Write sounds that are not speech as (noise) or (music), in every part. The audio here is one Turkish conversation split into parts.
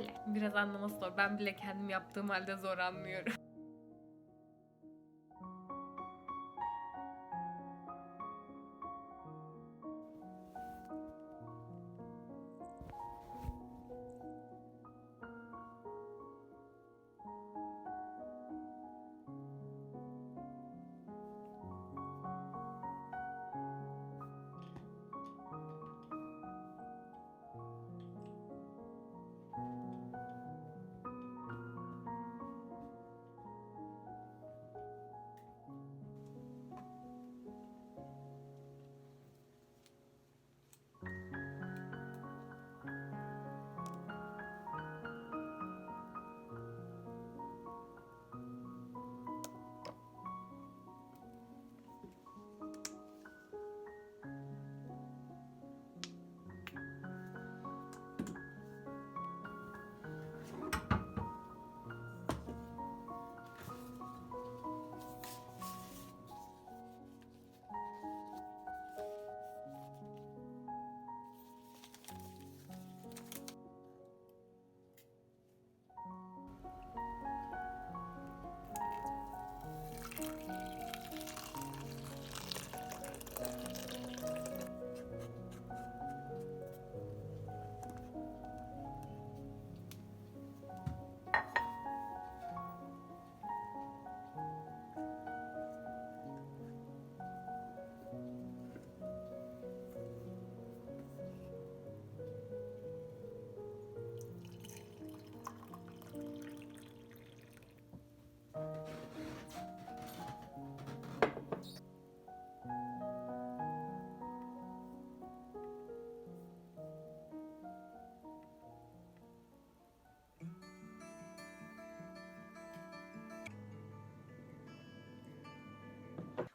Böyle. Biraz anlaması zor. Ben bile kendim yaptığım halde zor anlıyorum.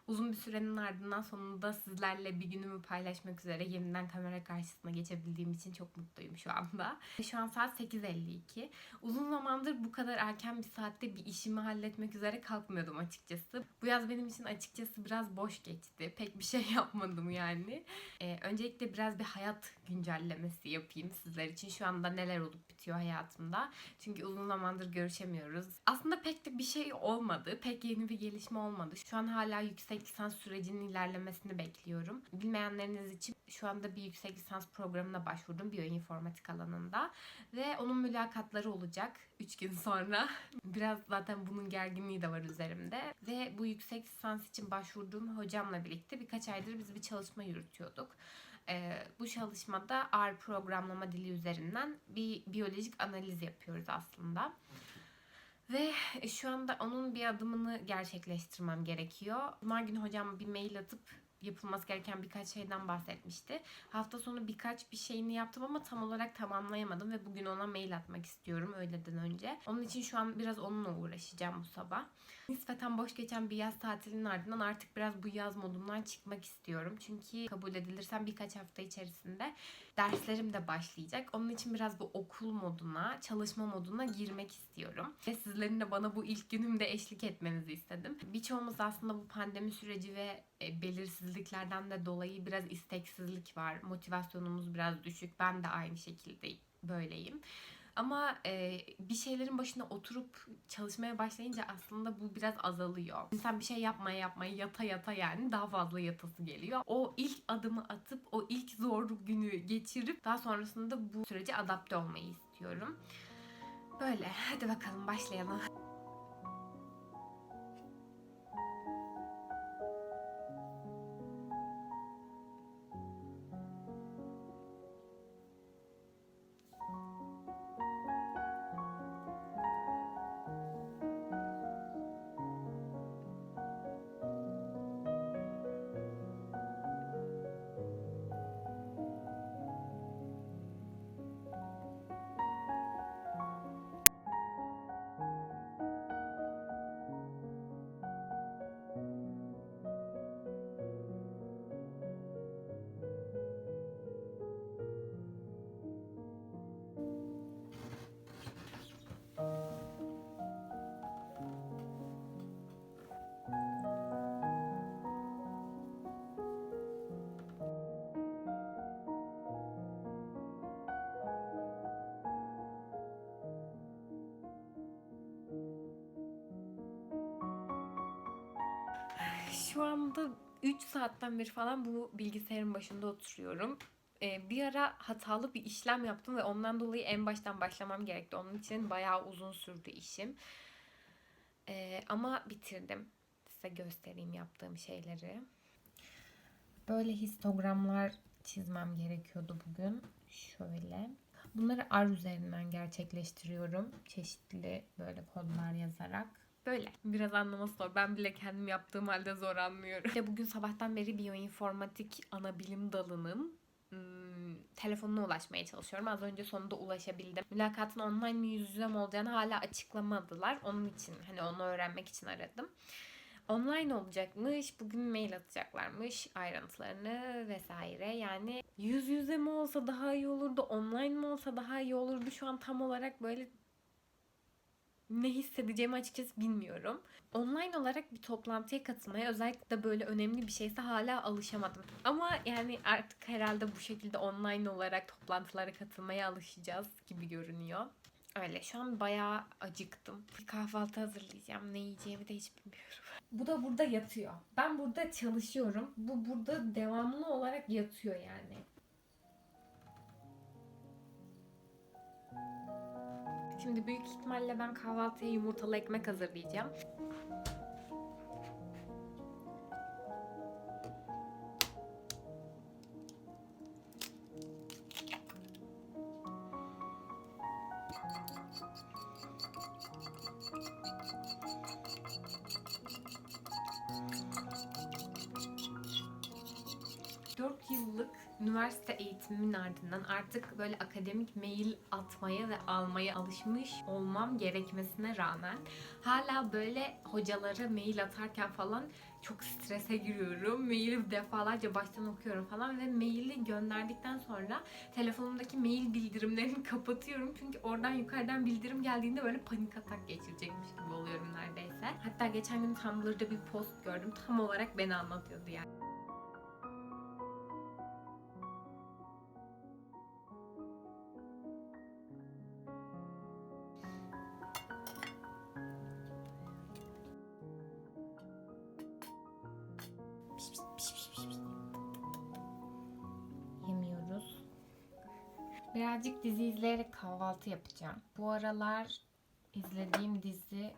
Uzun bir sürenin ardından sonunda sizlerle bir günümü paylaşmak üzere yeniden kamera karşısına geçebildiğim için çok mutluyum şu anda. (laughs) Şu an saat 8.52. Uzun zamandır bu kadar erken bir saatte bir işimi halletmek üzere kalkmıyordum açıkçası. Bu yaz benim için açıkçası biraz boş geçti. Pek bir şey (laughs) yapmadım yani. Ee, öncelikle biraz bir hayat güncellemesi yapayım sizler için. Şu anda neler olup bitiyor hayatımda. Çünkü uzun zamandır görüşemiyoruz. Aslında pek de bir şey olmadı. Pek yeni bir gelişme olmadı. Şu an hala yüksek lisans sürecinin ilerlemesini bekliyorum. Bilmeyenleriniz için şu anda bir yüksek lisans programına başvurdum biyoinformatik alanında. Ve onun mülakatları olacak 3 gün sonra. (laughs) Biraz zaten bunun gerginliği de var üzerimde. Ve bu yüksek lisans için başvurduğum hocamla birlikte birkaç aydır biz bir çalışma yürütüyorduk. Ee, bu çalışmada R programlama dili üzerinden bir biyolojik analiz yapıyoruz aslında. Ve şu anda onun bir adımını gerçekleştirmem gerekiyor. Cuma günü hocam bir mail atıp yapılması gereken birkaç şeyden bahsetmişti. Hafta sonu birkaç bir şeyini yaptım ama tam olarak tamamlayamadım ve bugün ona mail atmak istiyorum öğleden önce. Onun için şu an biraz onunla uğraşacağım bu sabah. Nispeten boş geçen bir yaz tatilinin ardından artık biraz bu yaz modundan çıkmak istiyorum. Çünkü kabul edilirsem birkaç hafta içerisinde derslerim de başlayacak. Onun için biraz bu okul moduna, çalışma moduna girmek istiyorum. Ve sizlerin de bana bu ilk günümde eşlik etmenizi istedim. Birçoğumuz aslında bu pandemi süreci ve e, belirsizliklerden de dolayı biraz isteksizlik var. Motivasyonumuz biraz düşük. Ben de aynı şekilde böyleyim. Ama e, bir şeylerin başına oturup çalışmaya başlayınca aslında bu biraz azalıyor. İnsan bir şey yapmaya yapmaya yata yata yani daha fazla yatası geliyor. O ilk adımı atıp o ilk zor günü geçirip daha sonrasında bu sürece adapte olmayı istiyorum. Böyle hadi bakalım başlayalım. Şu anda 3 saatten beri falan bu bilgisayarın başında oturuyorum. Ee, bir ara hatalı bir işlem yaptım ve ondan dolayı en baştan başlamam gerekti. Onun için bayağı uzun sürdü işim. Ee, ama bitirdim. Size göstereyim yaptığım şeyleri. Böyle histogramlar çizmem gerekiyordu bugün. Şöyle. Bunları R üzerinden gerçekleştiriyorum. Çeşitli böyle kodlar yazarak. Böyle. Biraz anlaması zor. Ben bile kendim yaptığım halde zor anlıyorum. İşte bugün sabahtan beri biyoinformatik ana bilim dalının hmm, telefonuna ulaşmaya çalışıyorum. Az önce sonunda ulaşabildim. Mülakatın online mi yüz yüze mi olacağını hala açıklamadılar. Onun için hani onu öğrenmek için aradım. Online olacakmış. Bugün mail atacaklarmış ayrıntılarını vesaire. Yani yüz yüze mi olsa daha iyi olurdu, online mi olsa daha iyi olurdu. Şu an tam olarak böyle ne hissedeceğimi açıkçası bilmiyorum. Online olarak bir toplantıya katılmaya özellikle de böyle önemli bir şeyse hala alışamadım. Ama yani artık herhalde bu şekilde online olarak toplantılara katılmaya alışacağız gibi görünüyor. Öyle şu an bayağı acıktım. Bir kahvaltı hazırlayacağım. Ne yiyeceğimi de hiç bilmiyorum. Bu da burada yatıyor. Ben burada çalışıyorum. Bu burada devamlı olarak yatıyor yani. Şimdi büyük ihtimalle ben kahvaltıya yumurtalı ekmek hazırlayacağım. Dört yıllık üniversite eğitimimin ardından artık böyle akademik mail atmaya ve almaya alışmış olmam gerekmesine rağmen hala böyle hocalara mail atarken falan çok strese giriyorum. Maili defalarca baştan okuyorum falan ve maili gönderdikten sonra telefonumdaki mail bildirimlerini (laughs) kapatıyorum. Çünkü oradan yukarıdan bildirim geldiğinde böyle panik atak geçirecekmiş gibi oluyorum neredeyse. Hatta geçen gün Tumblr'da bir post gördüm. Tam olarak beni anlatıyordu yani. Birazcık dizi izleyerek kahvaltı yapacağım. Bu aralar izlediğim dizi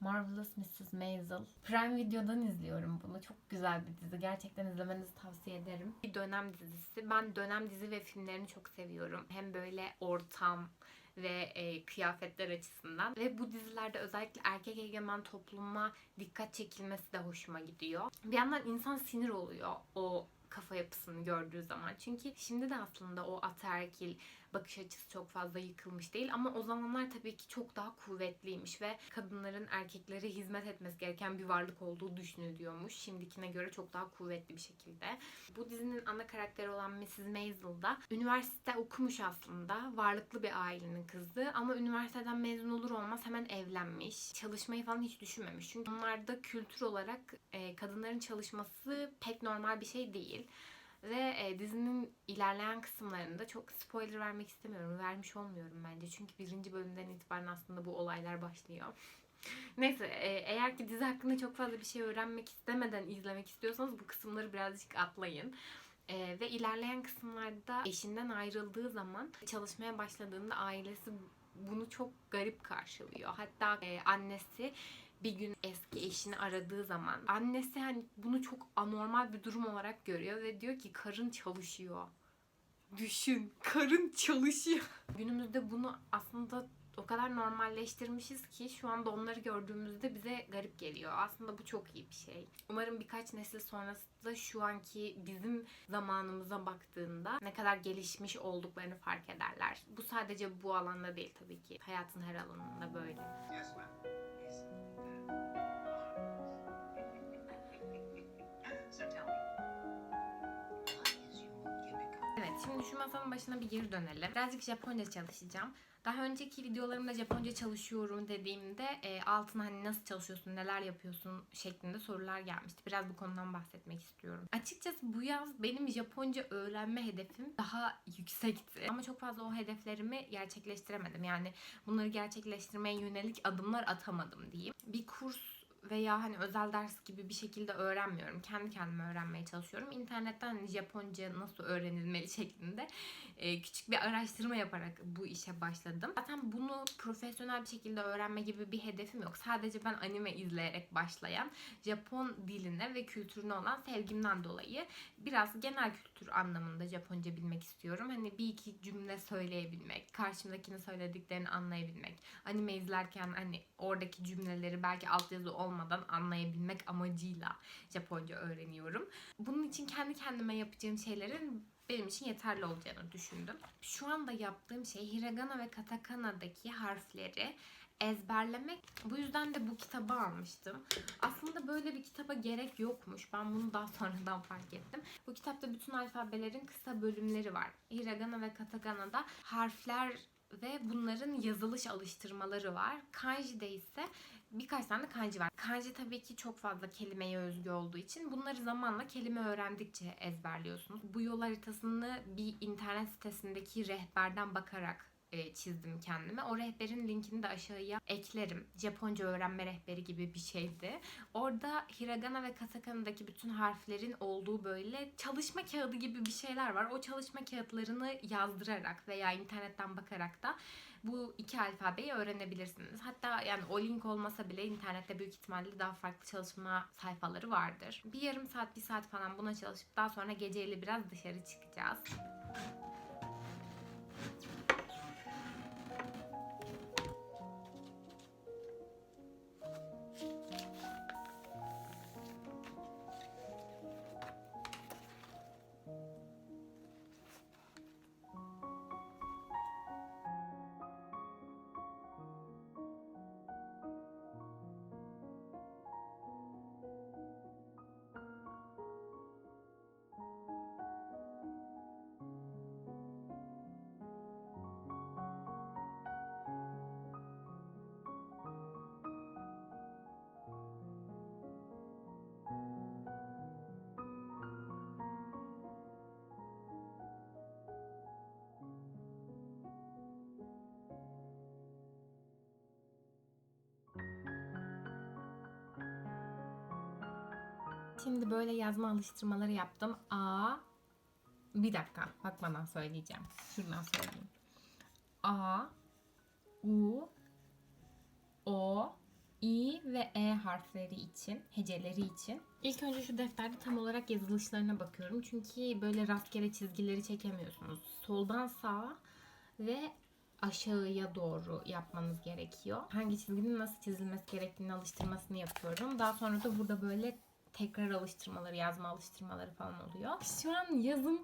Marvelous Mrs. Maisel. Prime Video'dan izliyorum bunu. Çok güzel bir dizi. Gerçekten izlemenizi tavsiye ederim. Bir dönem dizisi. Ben dönem dizi ve filmlerini çok seviyorum. Hem böyle ortam ve e, kıyafetler açısından. Ve bu dizilerde özellikle erkek egemen topluma dikkat çekilmesi de hoşuma gidiyor. Bir yandan insan sinir oluyor o kafa yapısını gördüğü zaman. Çünkü şimdi de aslında o ataerkil bakış açısı çok fazla yıkılmış değil ama o zamanlar tabii ki çok daha kuvvetliymiş ve kadınların erkeklere hizmet etmesi gereken bir varlık olduğu düşünülüyormuş. Şimdikine göre çok daha kuvvetli bir şekilde. Bu dizinin ana karakteri olan Mrs. Maisel da üniversite okumuş aslında. Varlıklı bir ailenin kızı ama üniversiteden mezun olur olmaz hemen evlenmiş. Çalışmayı falan hiç düşünmemiş. Çünkü onlarda kültür olarak e, kadınların çalışması pek normal bir şey değil. Ve e, dizinin ilerleyen kısımlarında çok spoiler vermek istemiyorum. Vermiş olmuyorum bence. Çünkü birinci bölümden itibaren aslında bu olaylar başlıyor. (laughs) Neyse e, eğer ki dizi hakkında çok fazla bir şey öğrenmek istemeden izlemek istiyorsanız bu kısımları birazcık atlayın. E, ve ilerleyen kısımlarda eşinden ayrıldığı zaman çalışmaya başladığında ailesi bunu çok garip karşılıyor. Hatta e, annesi bir gün eski eşini aradığı zaman annesi hani bunu çok anormal bir durum olarak görüyor ve diyor ki karın çalışıyor. Düşün, karın çalışıyor. Günümüzde bunu aslında o kadar normalleştirmişiz ki şu anda onları gördüğümüzde bize garip geliyor. Aslında bu çok iyi bir şey. Umarım birkaç nesil sonrasında şu anki bizim zamanımıza baktığında ne kadar gelişmiş olduklarını fark ederler. Bu sadece bu alanda değil tabii ki. Hayatın her alanında böyle. Yes, şimdi şu masanın başına bir geri dönelim. Birazcık Japonca çalışacağım. Daha önceki videolarımda Japonca çalışıyorum dediğimde e, altına hani nasıl çalışıyorsun, neler yapıyorsun şeklinde sorular gelmişti. Biraz bu konudan bahsetmek istiyorum. Açıkçası bu yaz benim Japonca öğrenme hedefim daha yüksekti. Ama çok fazla o hedeflerimi gerçekleştiremedim. Yani bunları gerçekleştirmeye yönelik adımlar atamadım diyeyim. Bir kurs veya hani özel ders gibi bir şekilde öğrenmiyorum. Kendi kendime öğrenmeye çalışıyorum. İnternetten hani Japonca nasıl öğrenilmeli (laughs) şeklinde e, küçük bir araştırma yaparak bu işe başladım. Zaten bunu profesyonel bir şekilde öğrenme gibi bir hedefim yok. Sadece ben anime izleyerek başlayan Japon diline ve kültürüne olan sevgimden dolayı biraz genel kültür anlamında Japonca bilmek istiyorum. Hani bir iki cümle söyleyebilmek, karşımdakini söylediklerini anlayabilmek, anime izlerken hani oradaki cümleleri belki altyazı olmadan anlayabilmek amacıyla Japonca öğreniyorum. Bunun için kendi kendime yapacağım şeylerin benim için yeterli olacağını düşündüm. Şu anda yaptığım şey hiragana ve katakana'daki harfleri ezberlemek. Bu yüzden de bu kitabı almıştım. Aslında böyle bir kitaba gerek yokmuş. Ben bunu daha (laughs) sonradan fark ettim. Bu kitapta bütün alfabelerin kısa bölümleri var. Hiragana ve katakana'da harfler ve bunların yazılış alıştırmaları var. Kanji'de ise birkaç tane de kanji var. Kanji tabii ki çok fazla kelimeye özgü olduğu için bunları zamanla kelime öğrendikçe ezberliyorsunuz. Bu yol haritasını bir internet sitesindeki rehberden bakarak e, çizdim kendime. O rehberin linkini de aşağıya eklerim. Japonca öğrenme rehberi gibi bir şeydi. Orada hiragana ve katakana'daki bütün harflerin olduğu böyle çalışma kağıdı gibi bir şeyler var. O çalışma kağıtlarını yazdırarak veya internetten bakarak da bu iki alfabeyi öğrenebilirsiniz. Hatta yani o link olmasa bile internette büyük ihtimalle daha farklı çalışma sayfaları vardır. Bir yarım saat, bir saat falan buna çalışıp daha sonra geceyle biraz dışarı çıkacağız. Şimdi böyle yazma alıştırmaları yaptım. A bir dakika bakmadan söyleyeceğim. Şuradan söyleyeyim. A U O İ ve E harfleri için, heceleri için. İlk önce şu defterde tam olarak yazılışlarına bakıyorum. Çünkü böyle rastgele çizgileri çekemiyorsunuz. Soldan sağa ve aşağıya doğru yapmanız gerekiyor. Hangi çizginin nasıl çizilmesi gerektiğini alıştırmasını yapıyorum. Daha sonra da burada böyle tekrar alıştırmaları, yazma alıştırmaları falan oluyor. Şu an yazım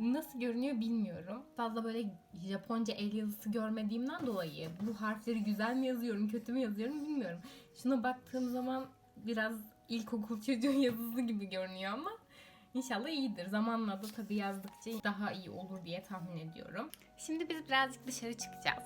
nasıl görünüyor bilmiyorum. Fazla böyle Japonca el yazısı görmediğimden dolayı bu harfleri güzel mi yazıyorum, kötü mü yazıyorum bilmiyorum. Şuna baktığım zaman biraz ilkokul çocuğu (laughs) yazısı gibi görünüyor ama İnşallah iyidir. Zamanla da tabii yazdıkça daha iyi olur diye tahmin ediyorum. Şimdi biz birazcık dışarı çıkacağız.